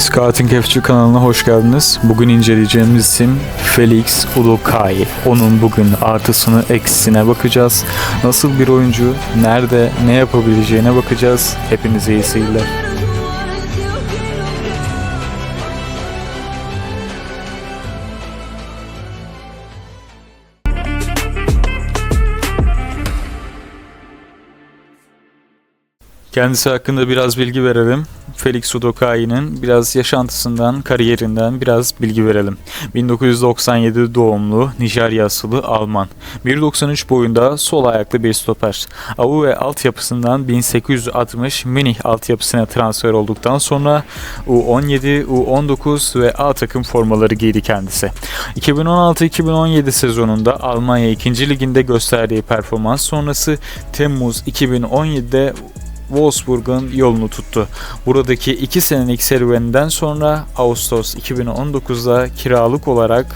Scouting F3 kanalına hoş geldiniz. Bugün inceleyeceğimiz isim Felix Udokai. Onun bugün artısını eksisine bakacağız. Nasıl bir oyuncu, nerede, ne yapabileceğine bakacağız. Hepinize iyi seyirler. Kendisi hakkında biraz bilgi verelim. Felix Udokai'nin biraz yaşantısından, kariyerinden biraz bilgi verelim. 1997 doğumlu, Nijerya asıllı Alman. 1.93 boyunda sol ayaklı bir stoper. Avu ve altyapısından 1860 Münih altyapısına transfer olduktan sonra U17, U19 ve A takım formaları giydi kendisi. 2016-2017 sezonunda Almanya 2. liginde gösterdiği performans sonrası Temmuz 2017'de Wolfsburg'un yolunu tuttu. Buradaki 2 senelik serüveninden sonra Ağustos 2019'da kiralık olarak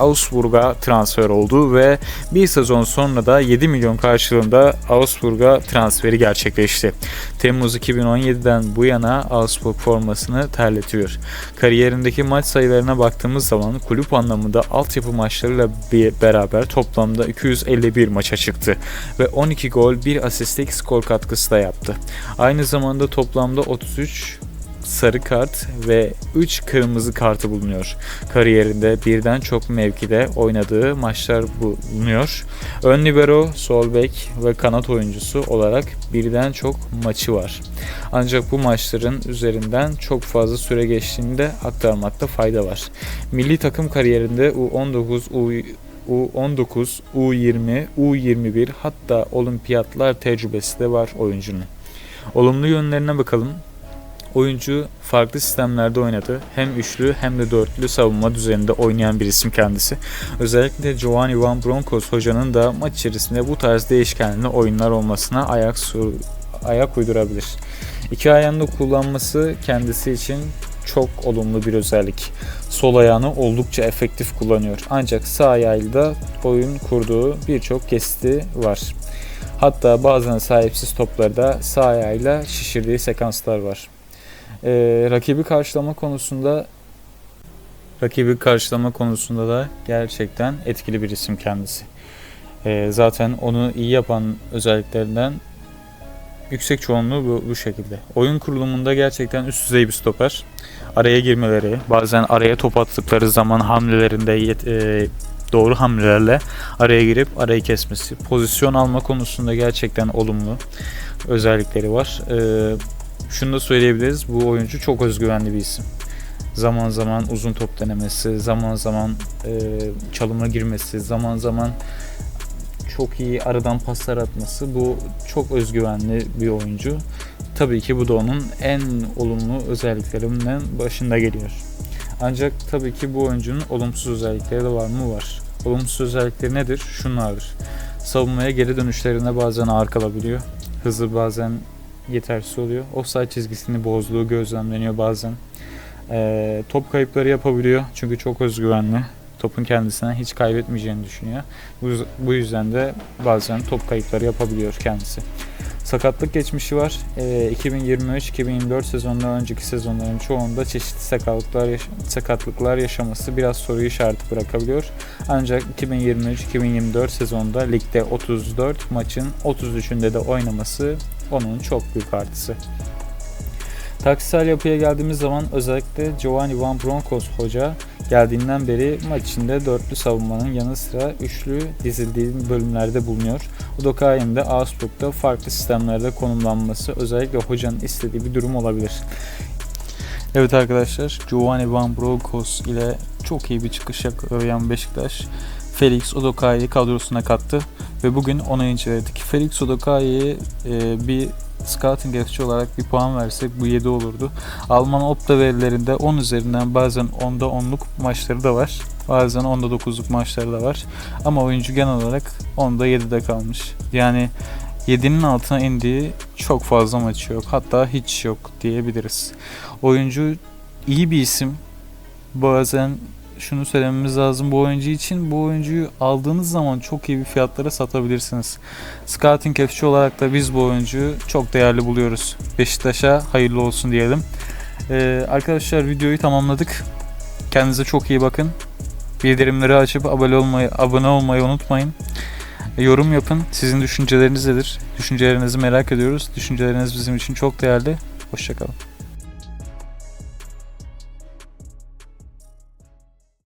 Augsburg'a transfer oldu ve bir sezon sonra da 7 milyon karşılığında Augsburg'a transferi gerçekleşti. Temmuz 2017'den bu yana Augsburg formasını terletiyor. Kariyerindeki maç sayılarına baktığımız zaman kulüp anlamında altyapı maçlarıyla bir beraber toplamda 251 maça çıktı ve 12 gol, 1 asistlik skor katkısı da yaptı. Aynı zamanda toplamda 33 sarı kart ve 3 kırmızı kartı bulunuyor. Kariyerinde birden çok mevkide oynadığı maçlar bulunuyor. Ön libero, sol bek ve kanat oyuncusu olarak birden çok maçı var. Ancak bu maçların üzerinden çok fazla süre geçtiğini de aktarmakta fayda var. Milli takım kariyerinde U19, U U19, U20, U21 hatta olimpiyatlar tecrübesi de var oyuncunun. Olumlu yönlerine bakalım. Oyuncu farklı sistemlerde oynadı. Hem üçlü hem de dörtlü savunma düzeninde oynayan bir isim kendisi. Özellikle Giovanni Van Bronckhorst hocanın da maç içerisinde bu tarz değişkenli oyunlar olmasına ayak su ayak uydurabilir. İki ayağını kullanması kendisi için çok olumlu bir özellik. Sol ayağını oldukça efektif kullanıyor. Ancak sağ ayağıyla da oyun kurduğu birçok kesti var. Hatta bazen sahipsiz topları da sağ ayağıyla şişirdiği sekanslar var. Ee, rakibi karşılama konusunda rakibi karşılama konusunda da gerçekten etkili bir isim kendisi. Ee, zaten onu iyi yapan özelliklerinden yüksek çoğunluğu bu, bu şekilde. Oyun kurulumunda gerçekten üst düzey bir stoper. Araya girmeleri, bazen araya top attıkları zaman hamlelerinde yet, e, doğru hamlelerle araya girip arayı kesmesi. Pozisyon alma konusunda gerçekten olumlu özellikleri var. Ee, şunu da söyleyebiliriz. Bu oyuncu çok özgüvenli bir isim. Zaman zaman uzun top denemesi, zaman zaman e, çalıma girmesi, zaman zaman çok iyi aradan paslar atması. Bu çok özgüvenli bir oyuncu. Tabii ki bu da onun en olumlu özelliklerinden başında geliyor. Ancak tabii ki bu oyuncunun olumsuz özellikleri de var mı? Var. Olumsuz özellikleri nedir? Şunlardır. Savunmaya geri dönüşlerinde bazen ağır kalabiliyor. Hızı bazen yetersiz oluyor. Offside çizgisini bozduğu gözlemleniyor bazen. E, top kayıpları yapabiliyor çünkü çok özgüvenli. Topun kendisine hiç kaybetmeyeceğini düşünüyor. Bu, bu yüzden de bazen top kayıpları yapabiliyor kendisi. Sakatlık geçmişi var. E, 2023-2024 sezonundan önceki sezonların çoğunda çeşitli sakatlıklar, yaş- sakatlıklar yaşaması biraz soru işareti bırakabiliyor. Ancak 2023-2024 sezonunda ligde 34 maçın 33'ünde de oynaması onun çok büyük artısı. Taktiksel yapıya geldiğimiz zaman özellikle Giovanni Van Bronckhorst hoca geldiğinden beri maç içinde dörtlü savunmanın yanı sıra üçlü dizildiği bölümlerde bulunuyor. Udokai'nin de Augsburg'da farklı sistemlerde konumlanması özellikle hocanın istediği bir durum olabilir. Evet arkadaşlar Giovanni Van Bronckhorst ile çok iyi bir çıkış yakalayan Beşiktaş Felix Udokai'yi kadrosuna kattı ve bugün onu inceledik. Felix Udokai'ye e, bir scouting FC olarak bir puan versek bu 7 olurdu. Alman Opta verilerinde 10 üzerinden bazen 10'da 10'luk maçları da var. Bazen 10'da 9'luk maçları da var. Ama oyuncu genel olarak 10'da 7'de kalmış. Yani 7'nin altına indiği çok fazla maçı yok. Hatta hiç yok diyebiliriz. Oyuncu iyi bir isim. Bazen şunu söylememiz lazım bu oyuncu için. Bu oyuncuyu aldığınız zaman çok iyi bir fiyatlara satabilirsiniz. Scouting FC olarak da biz bu oyuncuyu çok değerli buluyoruz. Beşiktaş'a hayırlı olsun diyelim. Ee, arkadaşlar videoyu tamamladık. Kendinize çok iyi bakın. Bildirimleri açıp abone olmayı, abone olmayı unutmayın. E, Yorum yapın. Sizin düşünceleriniz nedir? Düşüncelerinizi merak ediyoruz. Düşünceleriniz bizim için çok değerli. Hoşçakalın.